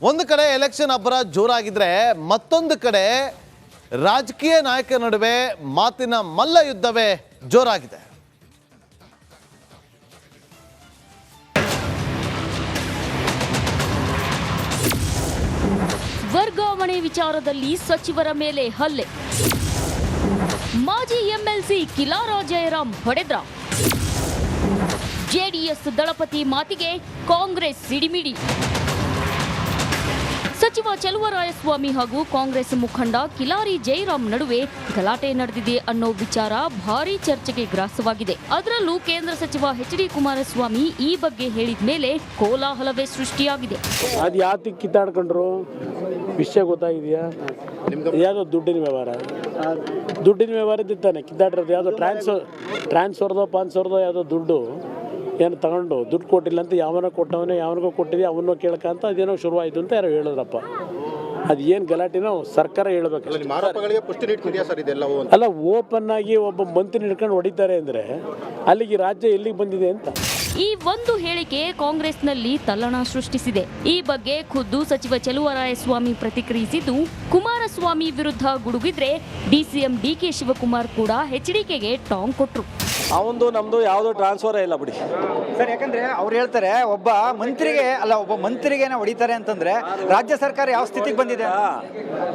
ಒಂದು ಕಡೆ ಎಲೆಕ್ಷನ್ ಅಬ್ಬರ ಜೋರಾಗಿದ್ರೆ ಮತ್ತೊಂದು ಕಡೆ ರಾಜಕೀಯ ನಾಯಕರ ನಡುವೆ ಮಾತಿನ ಮಲ್ಲ ಯುದ್ಧವೇ ಜೋರಾಗಿದೆ. ವರ್ಗಾವಣೆ ವಿಚಾರದಲ್ಲಿ ಸಚಿವರ ಮೇಲೆ ಹಲ್ಲೆ. ಮಾಜಿ ಎಂಎಲ್ಸಿ ಕಿಲಾರಾ ಜಯರಾಮ್ ಹೊಡೆದ್ರ. ಜೆಡಿಎಸ್ ದಳಪತಿ ಮಾತಿಗೆ ಕಾಂಗ್ರೆಸ್ ಸಿಡಿಮಿಡಿ. ಸಚಿವ ಚೆಲುವರಾಯಸ್ವಾಮಿ ಹಾಗೂ ಕಾಂಗ್ರೆಸ್ ಮುಖಂಡ ಕಿಲಾರಿ ಜಯರಾಮ್ ನಡುವೆ ಗಲಾಟೆ ನಡೆದಿದೆ ಅನ್ನೋ ವಿಚಾರ ಭಾರಿ ಚರ್ಚೆಗೆ ಗ್ರಾಸವಾಗಿದೆ. ಅದರಲ್ಲೂ ಕೇಂದ್ರ ಸಚಿವ ಎಚ್ ಡಿ ಕುಮಾರಸ್ವಾಮಿ ಈ ಬಗ್ಗೆ ಹೇಳಿದ ಮೇಲೆ ಕೋಲಾಹಲವೇ ಸೃಷ್ಟಿಯಾಗಿದೆ. ಅದು ಕಿತ್ತಾಡ್ಕೊಂಡ್ರು? ವಿಷಯ ಗೊತ್ತಾಗಿದೆಯಾ? ಯಾವುದೋ ದುಡ್ಡಿನ ವ್ಯವಹಾರ? ದುಡ್ಡಿನ ವ್ಯವಹಾರ ಇದ್ದಾನೆ ಕಿತ್ತಾಡಿರೋದು ಯಾವುದೋ ಟ್ರಾನ್ಸ್ಫರ್ ಟ್ರಾನ್ಸ್ಫರ್ದೋ ಪಾನ್ಸ್ಫರ್ದೋ ಯಾವುದೋ ದುಡ್ಡು. ಏನು ತಗೊಂಡು ದುಡ್ಡು ಕೊಟ್ಟಿಲ್ಲ ಅಂತ ಯಾವನೋ ಕೊಟ್ಟವನೇ ಯಾವನಿಗೋ ಕೊಟ್ಟಿದ್ದೆ ಅವನ್ನೋ ಕೇಳ್ಕಂತ ಅದೇನೋ ಶುರುವಾಯಿತು ಅಂತ ಯಾರೋ ಹೇಳಿದ್ರಪ್ಪ. ಅದು ಏನು ಗಲಾಟೆನೋ ಸರ್ಕಾರ ಹೇಳ್ಬೇಕು ಅಲ್ಲ ಓಪನ್ ಆಗಿ ಒಬ್ಬ ಮಂತ್ರಿ ಹಿಡ್ಕೊಂಡು ಹೊಡಿತಾರೆ ಅಂದರೆ ಅಲ್ಲಿಗೆ ರಾಜ್ಯ ಎಲ್ಲಿಗೆ ಬಂದಿದೆ ಅಂತ? ಈ ಒಂದು ಹೇಳಿಕೆ ಕಾಂಗ್ರೆಸ್ನಲ್ಲಿ ತಲ್ಲಣ ಸೃಷ್ಟಿಸಿದೆ. ಈ ಬಗ್ಗೆ ಖುದ್ದು ಸಚಿವ ಚಲುವರಾಯಸ್ವಾಮಿ ಪ್ರತಿಕ್ರಿಯಿಸಿದ್ದು ಕುಮಾರಸ್ವಾಮಿ ವಿರುದ್ಧ ಗುಡುಗಿದ್ರೆ ಡಿಸಿಎಂ ಡಿಕೆ ಶಿವಕುಮಾರ್ ಕೂಡ ಎಚ್ಡಿಕೆಗೆ ಟಾಂಗ್ ಕೊಟ್ರು. ಅವಂದು ನಮ್ದು ಯಾವುದೋ ಟ್ರಾನ್ಸ್ಫರ್ ಇಲ್ಲ ಬಿಡಿ. ಸರ್ ಯಾಕಂದ್ರೆ ಅವ್ರು ಹೇಳ್ತಾರೆ ಒಬ್ಬ ಮಂತ್ರಿಗೆ ಅಲ್ಲ ಒಬ್ಬ ಮಂತ್ರಿಗೇನೆ ಹೊಡಿತಾರೆ ಅಂತಂದ್ರೆ ರಾಜ್ಯ ಸರ್ಕಾರ ಯಾವ ಸ್ಥಿತಿಗೆ ಬಂದಿದೆ ಅಂತ.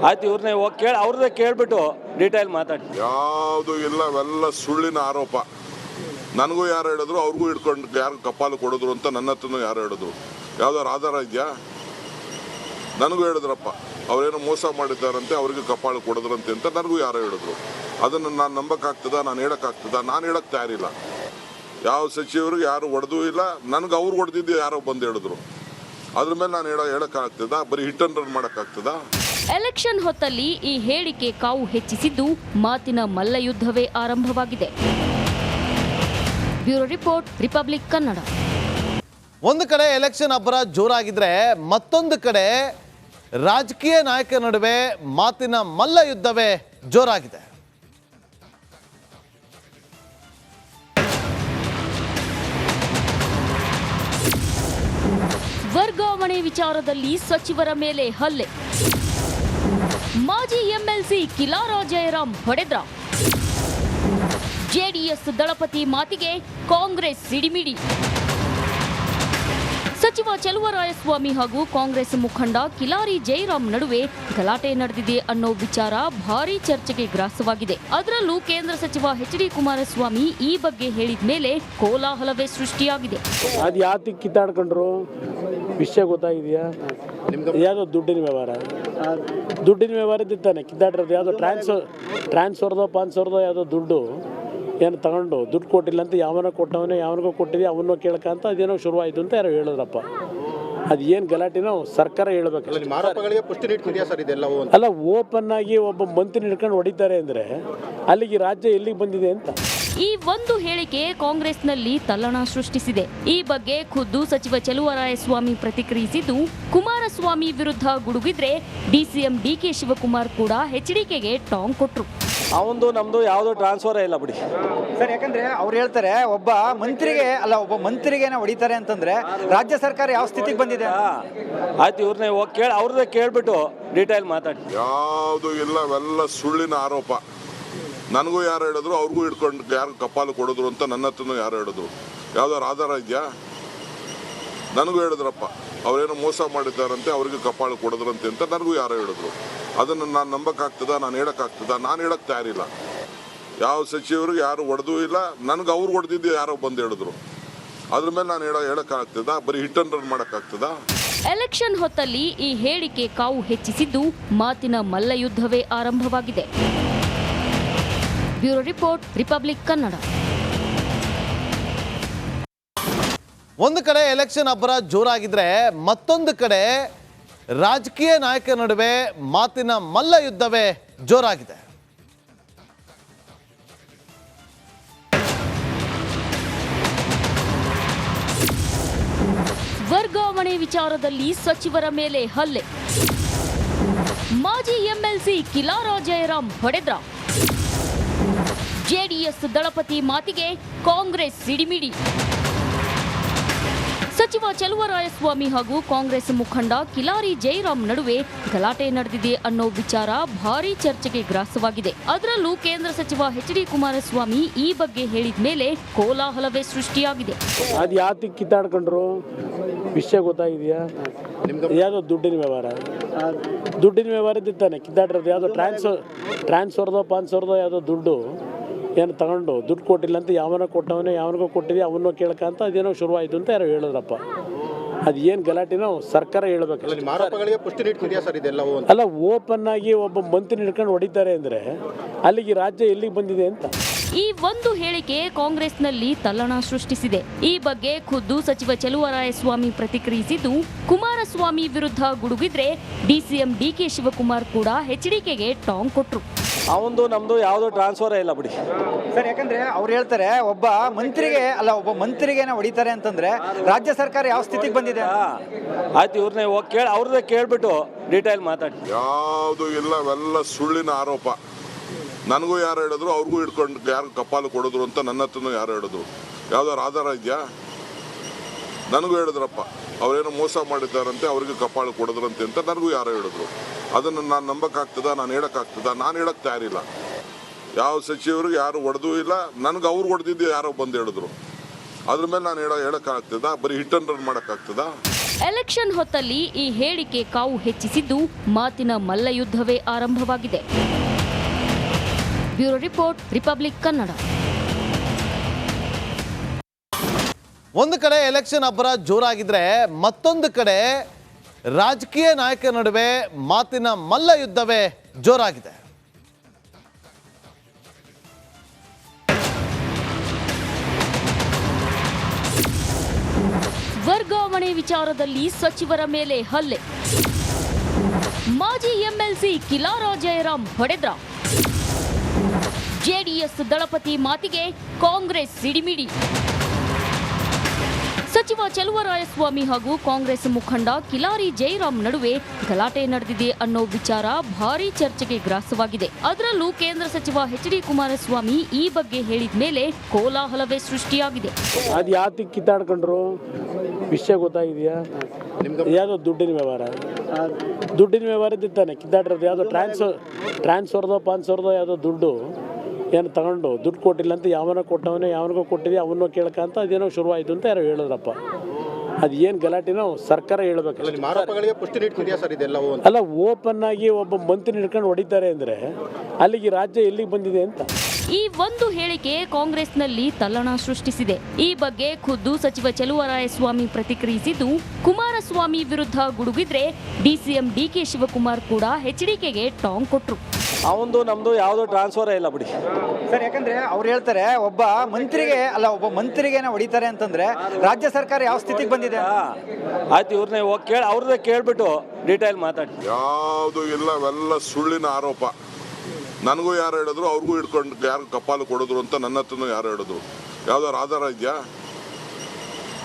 ಆಯ್ತು ಇವ್ರನ್ನೇ ಹೋಗಿ ಕೇಳಿ ಅವ್ರದ್ದೇ ಕೇಳ್ಬಿಟ್ಟು ಡೀಟೇಲ್ ಮಾತಾಡಿ. ಯಾವುದು ಇಲ್ಲ ಅವೆಲ್ಲ ಸುಳ್ಳಿನ ಆರೋಪ. ನನಗೂ ಯಾರು ಹೇಳಿದ್ರು, ಅವ್ರಿಗೂ ಹಿಡ್ಕೊಂಡು ಯಾರು ಕಪಾಲು ಕೊಡಿದ್ರು ಅಂತ ನನ್ನ ಹತ್ರನೂ ಯಾರು ಹೇಳಿದ್ರು. ಯಾವ್ದಾರು ಆಧಾರ ಇದೆಯಾ? ನನಗೂ ಹೇಳಿದ್ರಪ್ಪ, ಅವರೇನು ಮೋಸ ಮಾಡಿದ್ದಾರಂತೆ, ಅವ್ರಿಗೆ ಕಪಾಳು ಕೊಡಿದ್ರಂತೆ ಅಂತ ನನಗೂ ಯಾರೋ ಹೇಳಿದ್ರು. ಅದನ್ನು ನಾನು ನಂಬಕ್ಕಾಗ್ತದ ನಾನು ಹೇಳೋಕ್ಕಾಗ್ತದ ನಾನು ಹೇಳಕ್ ತಯಾರಿಲ್ಲ. ಯಾವ ಸಚಿವರಿಗೆ ಯಾರು ಹೊಡೆದೂ ಇಲ್ಲ, ನನಗೆ ಅವ್ರು ಹೊಡೆದಿದ್ದು ಯಾರೋ ಬಂದು ಹೇಳಿದ್ರು. ಅದ್ರ ಮೇಲೆ ನಾನು ಹೇಳ ಹೇಳಕ್ಕಾಗ್ತದ ಬರೀ ಹಿಟ್ ಅಂಡ್ ರನ್ ಮಾಡೋಕ್ಕಾಗ್ತದ ಎಲೆಕ್ಷನ್ ಹೊತ್ತಲ್ಲಿ ಈ ಹೇಳಿಕೆ ಕಾವು ಹೆಚ್ಚಿಸಿದ್ದು ಮಾತಿನ ಮಲ್ಲಯುದ್ಧವೇ ಆರಂಭವಾಗಿದೆ. Bureau report Republic Kannada. ಒಂದು ಕಡೆ ಎಲೆಕ್ಷನ್ ಅಬ್ಬರ ಜೋರಾಗಿದ್ರೆ ಮತ್ತೊಂದು ಕಡೆ ರಾಜಕೀಯ ನಾಯಕರ ನಡುವೆ ಮಾತಿನ ಮಲ್ಲ ಯುದ್ಧವೇ ಜೋರಾಗಿದೆ. ವರ್ಗಾವಣೆ ವಿಚಾರದಲ್ಲಿ ಸಚಿವರ ಮೇಲೆ ಹಲ್ಲೆ. ಮಾಜಿ ಎಂಎಲ್ಸಿ ಕಿಲಾರಾ ಜಯರಾಮ್ ಹೊಡೆದ್ರ. ಜೆಡಿಎಸ್ ದಳಪತಿ ಮಾತಿಗೆ ಕಾಂಗ್ರೆಸ್ ಸಿಡಿಮಿಡಿ. ಸಚಿವ ಚೆಲುವರಾಯಸ್ವಾಮಿ ಹಾಗೂ ಕಾಂಗ್ರೆಸ್ ಮುಖಂಡ ಕಿಲಾರಿ ಜಯರಾಮ್ ನಡುವೆ ಗಲಾಟೆ ನಡೆದಿದೆ ಅನ್ನೋ ವಿಚಾರ ಭಾರೀ ಚರ್ಚೆಗೆ ಗ್ರಾಸವಾಗಿದೆ. ಅದರಲ್ಲೂ ಕೇಂದ್ರ ಸಚಿವ ಎಚ್ ಡಿ ಕುಮಾರಸ್ವಾಮಿ ಈ ಬಗ್ಗೆ ಹೇಳಿದ ಮೇಲೆ ಕೋಲಾಹಲವೇ ಸೃಷ್ಟಿಯಾಗಿದೆ. ಅದು ಯಾತಕ್ಕೆ ಕಿತ್ತಾಡ್ಕೊಂಡ್ರು? ವಿಷಯ ಗೊತ್ತಾಗಿದೆಯಾ? ಯಾವುದೋ ದುಡ್ಡಿನ ವ್ಯವಹಾರ? ದುಡ್ಡಿನ ವ್ಯವಹಾರ ಇದ್ದಾನೆ ಕಿತ್ತಾಡಿರೋದು ಯಾವುದೋ ಟ್ರಾನ್ಸ್ಫರ್ ಟ್ರಾನ್ಸ್ಫರ್ದೋ ಪಾನ್ಸ್ಫರ್ದೋ ಯಾವುದೋ ದುಡ್ಡು. ಏನು ತಗೊಂಡು? ದುಡ್ಡು ಕೊಟ್ಟಿಲ್ಲ ಅಂತ ಯಾವನೋ ಕೊಟ್ಟವನೇ ಯಾವನಿಗೋ ಕೊಟ್ಟಿದ್ದೆ ಅವನ್ನೋ ಕೇಳ್ಕಂತ ಅದೇನೋ ಶುರುವಾಯಿತು ಅಂತ ಯಾರೋ ಹೇಳಿದ್ರಪ್ಪ. ಅದು ಏನು ಗಲಾಟೆನೋ ಸರ್ಕಾರ ಹೇಳ್ಬೇಕು ಅಲ್ಲ ಓಪನ್ ಆಗಿ ಒಬ್ಬ ಮಂತ್ರಿ ಹಿಡ್ಕೊಂಡು ಹೊಡಿತಾರೆ ಅಂದರೆ ಅಲ್ಲಿಗೆ ರಾಜ್ಯ ಎಲ್ಲಿಗೆ ಬಂದಿದೆ ಅಂತ? ಈ ಒಂದು ಹೇಳಿಕೆ ಕಾಂಗ್ರೆಸ್ನಲ್ಲಿ ತಲ್ಲಣ ಸೃಷ್ಟಿಸಿದೆ. ಈ ಬಗ್ಗೆ ಖುದ್ದು ಸಚಿವ ಚೆಲುವರಾಯಸ್ವಾಮಿ ಪ್ರತಿಕ್ರಿಯಿಸಿದ್ದು ಕುಮಾರಸ್ವಾಮಿ ವಿರುದ್ಧ ಗುಡುಗಿದ್ರೆ ಡಿಸಿಎಂ ಡಿಕೆ ಶಿವಕುಮಾರ್ ಕೂಡ ಎಚ್ಡಿಕೆಗೆ ಟಾಂಗ್ ಕೊಟ್ರು. ಅವಂದು ನಮ್ದು ಯಾವುದು ಟ್ರಾನ್ಸ್ಫರ್ ಇಲ್ಲ ಬಿಡಿ. ಸರ್ ಯಾಕಂದ್ರೆ ಅವ್ರು ಹೇಳ್ತಾರೆ ಒಬ್ಬ ಮಂತ್ರಿಗೆ ಅಲ್ಲ ಒಬ್ಬ ಮಂತ್ರಿಗೆ ಹೊಡಿತಾರೆ ಅಂತಂದ್ರೆ ರಾಜ್ಯ ಸರ್ಕಾರ ಯಾವ ಸ್ಥಿತಿಗೆ ಬಂದಿದೆ? ಅಂತ. ಆಯ್ತು ಇವ್ರನ್ನೇ ಹೋಗಿ ಕೇಳಿ ಅವ್ರದ್ದೇ ಕೇಳ್ಬಿಟ್ಟು ಡೀಟೇಲ್ ಮಾತಾಡಿ. ಯಾವುದು ಇಲ್ಲ ಅವೆಲ್ಲ ಸುಳ್ಳಿನ ಆರೋಪ. ನನಗೂ ಯಾರು ಹೇಳಿದ್ರು, ಅವ್ರಿಗೂ ಹಿಡ್ಕೊಂಡು ಯಾರು ಕಪಾಲು ಕೊಡಿದ್ರು ಅಂತ ನನ್ನ ಹತ್ರನೂ ಯಾರು ಹೇಳಿದ್ರು. ಯಾವ್ದಾದ್ರು ಆಧಾರ ಇದೆಯಾ? ನನಗೂ ಹೇಳಿದ್ರಪ್ಪ, ಅವರೇನು ಮೋಸ ಮಾಡಿದ್ದಾರಂತೆ, ಅವ್ರಿಗೆ ಕಪಾಳು ಕೊಡಿದ್ರಂತೆ ಅಂತ ನನಗೂ ಯಾರೋ ಹೇಳಿದ್ರು. ಅದನ್ನು ನಾನು ನಂಬಕ್ಕಾಗ್ತದ, ನಾನು ಹೇಳೋಕ್ಕಾಗ್ತದ? ನಾನು ಹೇಳಕ್ಕೆ ತಯಾರಿಲ್ಲ. ಯಾವ ಸಚಿವರು ಯಾರು ಹೊಡೆದೂ ಇಲ್ಲ, ನನಗೆ ಅವ್ರು ಹೊಡೆದಿದ್ದು ಯಾರೋ ಬಂದು ಹೇಳಿದ್ರು. ಅದ್ರ ಮೇಲೆ ನಾನು ಹೇಳೋ, ಹೇಳಕ್ಕಾಗ್ತದ? ಬರೀ ಹಿಟ್ ಅಂಡ್ ರನ್ ಮಾಡೋಕ್ಕಾಗ್ತದ? ಎಲೆಕ್ಷನ್ ಹೊತ್ತಲ್ಲಿ ಈ ಹೇಳಿಕೆ ಕಾವು ಹೆಚ್ಚಿಸಿದ್ದು ಮಾತಿನ ಮಲ್ಲಯುದ್ಧವೇ ಆರಂಭವಾಗಿದೆ. Bureau report Republic Kannada. ಒಂದು ಕಡೆ ಎಲೆಕ್ಷನ್ ಅಬ್ಬರ ಜೋರಾಗಿದ್ರೆ ಮತ್ತೊಂದು ಕಡೆ ರಾಜಕೀಯ ನಾಯಕರ ನಡುವೆ ಮಾತಿನ ಮಲ್ಲ ಯುದ್ಧವೇ ಜೋರಾಗಿದೆ. ವರ್ಗಾವಣೆ ವಿಚಾರದಲ್ಲಿ ಸಚಿವರ ಮೇಲೆ ಹಲ್ಲೆ. ಮಾಜಿ ಎಂಎಲ್ಸಿ ಕಿಲಾರಾ ಜಯರಾಮ್ ಹೊಡೆದ್ರ. ಜೆಡಿಎಸ್ ದಳಪತಿ ಮಾತಿಗೆ ಕಾಂಗ್ರೆಸ್ ಸಿಡಿಮಿಡಿ ಸಚಿವ ಚೆಲುವರಾಯಸ್ವಾಮಿ ಹಾಗೂ ಕಾಂಗ್ರೆಸ್ ಮುಖಂಡ ಕಿಲಾರಿ ಜೈರಾಮ್ ನಡುವೆ ಗಲಾಟೆ ನಡೆದಿದೆ ಅನ್ನೋ ವಿಚಾರ ಭಾರೀ ಚರ್ಚೆಗೆ ಗ್ರಾಸವಾಗಿದೆ. ಅದರಲ್ಲೂ ಕೇಂದ್ರ ಸಚಿವ ಎಚ್ ಡಿ ಕುಮಾರಸ್ವಾಮಿ ಈ ಬಗ್ಗೆ ಹೇಳಿದ ಮೇಲೆ ಕೋಲಾಹಲವೇ ಸೃಷ್ಟಿಯಾಗಿದೆ. ಅದು ವಿಷಯ ಗೊತ್ತಾಗಿದೆಯಾ? ಯಾವುದೋ ದುಡ್ಡಿನ ವ್ಯವಹಾರ? ದುಡ್ಡಿನ ವ್ಯವಹಾರ ಇದ್ದಿತ್ತಾನೆ ಕಿತ್ತಾಡಿರೋದು ಯಾವುದೋ ಟ್ರಾನ್ಸ್ಫರ್ ಟ್ರಾನ್ಸ್ಫರ್ದೋ ಪಾನ್ಸರ್ದೋ ಯಾವುದೋ ದುಡ್ಡು. ಏನು ತಗೊಂಡು ದುಡ್ಡು ಕೊಟ್ಟಿಲ್ಲ ಅಂತ ಯಾವನ ಕೊಟ್ಟವನೇ ಯಾವನಿಗೋ ಕೊಟ್ಟಿದ್ದೆ ಅವನೋ ಕೇಳ್ಕಂತ ಅದೇನೋ ಶುರುವಾಯಿತು ಅಂತ ಯಾರೋ ಹೇಳಿದ್ರಪ್ಪ. ಅದು ಏನು ಗಲಾಟೆನೋ ಸರ್ಕಾರ ಹೇಳ್ಬೇಕು ಅಲ್ಲ ಓಪನ್ ಆಗಿ ಒಬ್ಬ ಮಂತ್ರಿ ಹಿಡ್ಕೊಂಡು ಹೊಡಿತಾರೆ ಅಂದರೆ ಅಲ್ಲಿಗೆ ರಾಜ್ಯ ಎಲ್ಲಿಗೆ ಬಂದಿದೆ ಅಂತ? ಈ ಒಂದು ಹೇಳಿಕೆ ಕಾಂಗ್ರೆಸ್ನಲ್ಲಿ ತಲ್ಲಣ ಸೃಷ್ಟಿಸಿದೆ. ಈ ಬಗ್ಗೆ ಖುದ್ದು ಸಚಿವ ಚಲುವರಾಯಸ್ವಾಮಿ ಪ್ರತಿಕ್ರಿಯಿಸಿದ್ದು ಕುಮಾರಸ್ವಾಮಿ ವಿರುದ್ಧ ಗುಡುಗಿದ್ರೆ ಡಿಸಿಎಂ ಡಿಕೆ ಶಿವಕುಮಾರ್ ಕೂಡ ಎಚ್ಡಿಕೆಗೆ ಟಾಂಗ್ ಕೊಟ್ರು. ಅವಂದು ನಮ್ದು ಯಾವ್ದು ಟ್ರಾನ್ಸ್ಫರ್ ಇಲ್ಲ ಬಿಡಿ. ಸರ್ ಯಾಕಂದ್ರೆ ಅವ್ರು ಹೇಳ್ತಾರೆ ಒಬ್ಬ ಮಂತ್ರಿಗೆ ಅಲ್ಲ ಒಬ್ಬ ಮಂತ್ರಿಗೆ ಹೊಡಿತಾರೆ ಅಂತಂದ್ರೆ ರಾಜ್ಯ ಸರ್ಕಾರ ಯಾವ ಸ್ಥಿತಿಗೆ ಬಂದಿದೆ? ಅಂತ. ಆಯ್ತು ಇವ್ರನ್ನೇ ಹೋಗ್ ಕೇಳಿ ಅವ್ರದ್ದೇ ಕೇಳ್ಬಿಟ್ಟು ಡೀಟೇಲ್ ಮಾತಾಡಿ. ಯಾವುದು ಇಲ್ಲ ಅವೆಲ್ಲ ಸುಳ್ಳಿನ ಆರೋಪ. ನನಗೂ ಯಾರು ಹೇಳಿದ್ರು, ಅವ್ರಿಗೂ ಹಿಡ್ಕೊಂಡು ಯಾರು ಕಪಾಲು ಕೊಡಿದ್ರು ಅಂತ ನನ್ನ ಹತ್ರನೂ ಯಾರು ಹೇಳಿದ್ರು. ಯಾವ್ದಾರು ಆಧಾರ ಇದೆಯಾ? ನನಗೂ ಹೇಳಿದ್ರಪ್ಪ, ಅವರೇನು ಮೋಸ ಮಾಡಿದ್ದಾರಂತೆ, ಅವ್ರಿಗೆ ಕಪಾಳು ಕೊಡಿದ್ರಂತೆ ಅಂತ ನನಗೂ ಯಾರೋ ಹೇಳಿದ್ರು. ಅದನ್ನು ನಾನು ನಂಬಕ್ಕಾಗ್ತದ? ನಾನು ಹೇಳೋಕ್ಕಾಗ್ತದ? ನಾನು ಹೇಳಕ್ಕೆ ತಯಾರಿಲ್ಲ. ಯಾವ ಸಚಿವರಿಗೆ ಯಾರು ಹೊಡೆದೂ ಇಲ್ಲ, ನನಗೆ ಅವ್ರು ಹೊಡೆದಿದ್ದು ಯಾರೋ ಬಂದು ಹೇಳಿದ್ರು. ಅದ್ರ ಮೇಲೆ ನಾನು ಹೇಳೋ, ಹೇಳೋಕ್ಕಾಗ್ತದ? ಬರೀ ಹಿಟ್ ಅಂಡ್ ರನ್ ಮಾಡೋಕ್ಕಾಗ್ತದ? ಎಲೆಕ್ಷನ್ ಹೊತ್ತಲ್ಲಿ ಈ ಹೇಳಿಕೆ ಕಾವು ಹೆಚ್ಚಿಸಿದ್ದು ಮಾತಿನ ಮಲ್ಲಯುದ್ಧವೇ ಆರಂಭವಾಗಿದೆ. Bureau report Republic Kannada. ಒಂದು ಕಡೆ ಎಲೆಕ್ಷನ್ ಅಬ್ಬರ ಜೋರಾಗಿದ್ರೆ ಮತ್ತೊಂದು ಕಡೆ ರಾಜಕೀಯ ನಾಯಕರ ನಡುವೆ ಮಾತಿನ ಮಲ್ಲ ಯುದ್ಧವೇ ಜೋರಾಗಿದೆ. ವರ್ಗಾವಣೆ ವಿಚಾರದಲ್ಲಿ ಸಚಿವರ ಮೇಲೆ ಹಲ್ಲೆ. ಮಾಜಿ ಎಂಎಲ್ಸಿ ಕಿಲಾರ ಜಯರಾಮ್ ಹೊಡೆದ್ರ. ಜೆಡಿಎಸ್ ದಳಪತಿ ಮಾತಿಗೆ ಕಾಂಗ್ರೆಸ್ ಸಿಡಿಮಿಡಿ. ಸಚಿವ ಚೆಲುವರಾಯಸ್ವಾಮಿ ಹಾಗೂ ಕಾಂಗ್ರೆಸ್ ಮುಖಂಡ ಕಿಲಾರಿ ಜೈರಾಮ್ ನಡುವೆ ಗಲಾಟೆ ನಡೆದಿದೆ ಅನ್ನೋ ವಿಚಾರ ಭಾರೀ ಚರ್ಚೆಗೆ ಗ್ರಾಸವಾಗಿದೆ. ಅದರಲ್ಲೂ ಕೇಂದ್ರ ಸಚಿವ ಎಚ್ ಡಿ ಕುಮಾರಸ್ವಾಮಿ ಈ ಬಗ್ಗೆ ಹೇಳಿದ ಮೇಲೆ ಕೋಲಾಹಲವೇ ಸೃಷ್ಟಿಯಾಗಿದೆ. ಅದು ಯಾತಿ ಕಿತ್ತಾಡ್ಕೊಂಡ್ರು? ವಿಷಯ ಗೊತ್ತಾಗಿದೆಯಾ? ಯಾವುದೋ ದುಡ್ಡಿನ ವ್ಯವಹಾರ? ದುಡ್ಡಿನ ವ್ಯವಹಾರ ತಾನೇ, ಕಿತ್ತಾಡಿರೋದು ಯಾವುದೋ ಟ್ರಾನ್ಸ್ಫರ್ ಟ್ರಾನ್ಸ್ಫರ್ದೋ ಪಾನ್ಸರ್ದೋ ಯಾವುದೋ ದುಡ್ಡು. ಏನು ತಗೊಂಡು ದುಡ್ಡು ಕೊಟ್ಟಿಲ್ಲ ಅಂತ ಯಾವನೋ ಕೊಟ್ಟವನೇ ಯಾವನಿಗೋ ಕೊಟ್ಟಿದೆ ಅವನ್ನೋ ಕೇಳ್ಕಂತ ಅದೇನೋ ಶುರುವಾಯಿತು ಅಂತ ಯಾರೋ ಹೇಳಿದ್ರಪ್ಪ. ಅದು ಏನು ಗಲಾಟೆನೋ ಸರ್ಕಾರ ಹೇಳ್ಬೇಕು ಅಲ್ಲ ಆರೋಪಗಳಿಗೆ ಪುಷ್ಟಿ ನೀಡ್ತಿದೆಯಾ ಸರ್ ಇದೆಲ್ಲವೂ ಅಂತ? ಅಲ್ಲ ಓಪನ್ ಆಗಿ ಒಬ್ಬ ಮಂತ್ರಿ ಹಿಡ್ಕೊಂಡು ಹೊಡಿತಾರೆ ಅಂದರೆ ಅಲ್ಲಿಗೆ ರಾಜ್ಯ ಎಲ್ಲಿಗೆ ಬಂದಿದೆ ಅಂತ? ಈ ಒಂದು ಹೇಳಿಕೆ ಕಾಂಗ್ರೆಸ್ನಲ್ಲಿ ತಲ್ಲಣ ಸೃಷ್ಟಿಸಿದೆ. ಈ ಬಗ್ಗೆ ಖುದ್ದು ಸಚಿವ ಚಲುವರಾಯಸ್ವಾಮಿ ಪ್ರತಿಕ್ರಿಯಿಸಿದ್ದು ಕುಮಾರಸ್ವಾಮಿ ವಿರುದ್ಧ ಗುಡುಗಿದ್ರೆ ಡಿಸಿಎಂ ಡಿಕೆ ಶಿವಕುಮಾರ್ ಕೂಡ ಎಚ್ಡಿಕೆಗೆ ಟಾಂಗ್ ಕೊಟ್ರು. ಅವಂದು ನಮ್ದು ಯಾವುದು ಟ್ರಾನ್ಸ್ಫರ್ ಇಲ್ಲ ಬಿಡಿ. ಸರ್ ಯಾಕಂದ್ರೆ ಅವ್ರು ಹೇಳ್ತಾರೆ ಒಬ್ಬ ಮಂತ್ರಿಗೆ ಅಲ್ಲ ಒಬ್ಬ ಮಂತ್ರಿಗೇನೆ ಹೊಡಿತಾರೆ ಅಂತಂದ್ರೆ ರಾಜ್ಯ ಸರ್ಕಾರ ಯಾವ ಸ್ಥಿತಿಗೆ ಬಂದಿದೆ ಅಂತ. ಆಯ್ತು ಇವ್ರನ್ನೇ ಹೋಗಿ ಕೇಳಿ ಅವ್ರದ್ದೇ ಕೇಳ್ಬಿಟ್ಟು ಡೀಟೇಲ್ ಮಾತಾಡಿ. ಯಾವುದು ಇಲ್ಲ ಅವೆಲ್ಲ ಸುಳ್ಳಿನ ಆರೋಪ. ನನಗೂ ಯಾರು ಹೇಳಿದ್ರು, ಅವ್ರಿಗೂ ಹಿಡ್ಕೊಂಡು ಯಾರು ಕಪಾಲು ಕೊಡಿದ್ರು ಅಂತ ನನ್ನ ಹತ್ರನೂ ಯಾರು ಹೇಳಿದ್ರು. ಯಾವ್ದಾರು ಆಧಾರ ಇದೆಯಾ?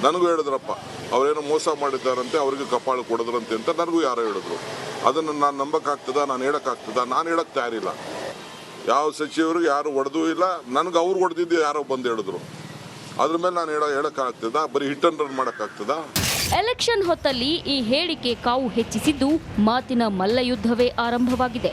ನನಗೂ ಹೇಳಿದ್ರಪ್ಪ, ಅವರೇನು ಮೋಸ ಮಾಡಿದ್ದಾರಂತೆ, ಅವ್ರಿಗೆ ಕಪಾಳು ಕೊಡಿದ್ರಂತೆ ಅಂತ ನನಗೂ ಯಾರೋ ಹೇಳಿದ್ರು. ಅದನ್ನು ನಾನು ನಂಬಕ್ಕಾಗ್ತದ, ನಾನು ಹೇಳೋಕ್ಕಾಗ್ತದ? ನಾನು ಹೇಳಕ್ಕೆ ತಯಾರಿಲ್ಲ. ಯಾವ ಸಚಿವರು ಯಾರು ಹೊಡೆದೂ ಇಲ್ಲ, ನನಗೆ ಅವ್ರು ಹೊಡೆದಿದ್ದು ಯಾರೋ ಬಂದು ಹೇಳಿದ್ರು. ಅದ್ರ ಮೇಲೆ ನಾನು ಹೇಳೋ, ಹೇಳಕ್ಕಾಗ್ತದ? ಬರೀ ಹಿಟ್ ಅಂಡ್ ರನ್ ಮಾಡೋಕ್ಕಾಗ್ತದ? ಎಲೆಕ್ಷನ್ ಹೊತ್ತಲ್ಲಿ ಈ ಹೇಳಿಕೆ ಕಾವು ಹೆಚ್ಚಿಸಿದ್ದು ಮಾತಿನ ಮಲ್ಲಯುದ್ಧವೇ ಆರಂಭವಾಗಿದೆ.